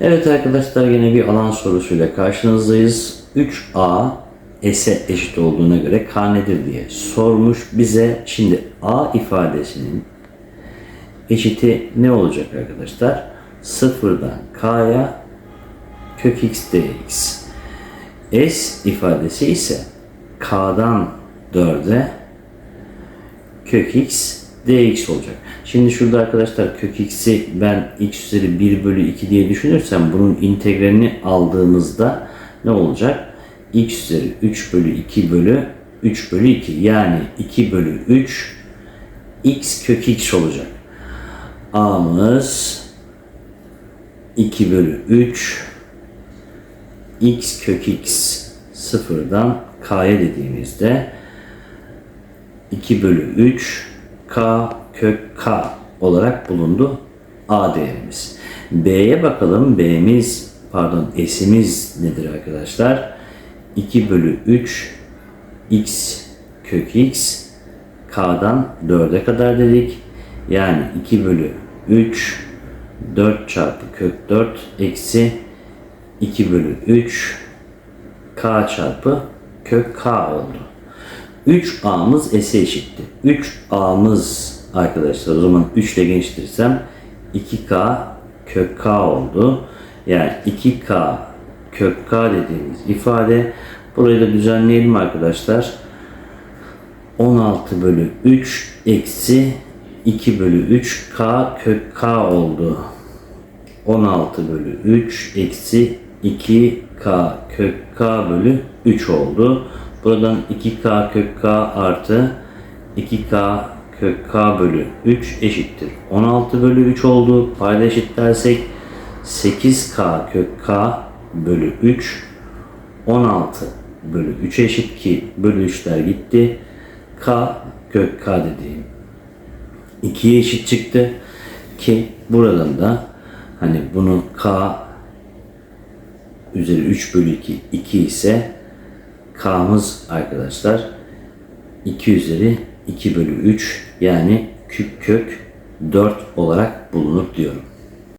Evet arkadaşlar yine bir alan sorusuyla karşınızdayız. 3a s'e eşit olduğuna göre k nedir diye sormuş bize. Şimdi a ifadesinin eşiti ne olacak arkadaşlar? Sıfırdan k'ya kök x dx. S ifadesi ise k'dan 4'e kök x dx olacak. Şimdi şurada arkadaşlar kök x'i ben x üzeri 1 bölü 2 diye düşünürsem bunun integralini aldığımızda ne olacak? x üzeri 3 bölü 2 bölü 3 bölü 2 yani 2 bölü 3 x kök x olacak. A'mız 2 bölü 3 x kök x sıfırdan k'ya dediğimizde 2 bölü 3 k kök k olarak bulundu a değerimiz. B'ye bakalım. B'miz pardon s'imiz nedir arkadaşlar? 2 bölü 3 x kök x k'dan 4'e kadar dedik. Yani 2 bölü 3 4 çarpı kök 4 eksi 2 bölü 3 k çarpı kök k oldu. 3a'mız s'e eşitti. 3a'mız arkadaşlar o zaman 3 ile genişletirsem 2k kök k oldu. Yani 2k kök k dediğimiz ifade burayı da düzenleyelim arkadaşlar. 16 bölü 3 eksi 2 bölü 3 k kök k oldu. 16 bölü 3 eksi 2k kök k bölü 3 oldu. Buradan 2k kök k artı 2k kök k bölü 3 eşittir. 16 bölü 3 oldu. Payda eşitlersek 8k kök k bölü 3 16 bölü 3 eşit ki bölü 3'ler gitti. k kök k dediğim 2'ye eşit çıktı ki buradan da hani bunu k üzeri 3 bölü 2 2 ise k'mız arkadaşlar 2 üzeri 2 bölü 3 yani küp kök 4 olarak bulunur diyorum.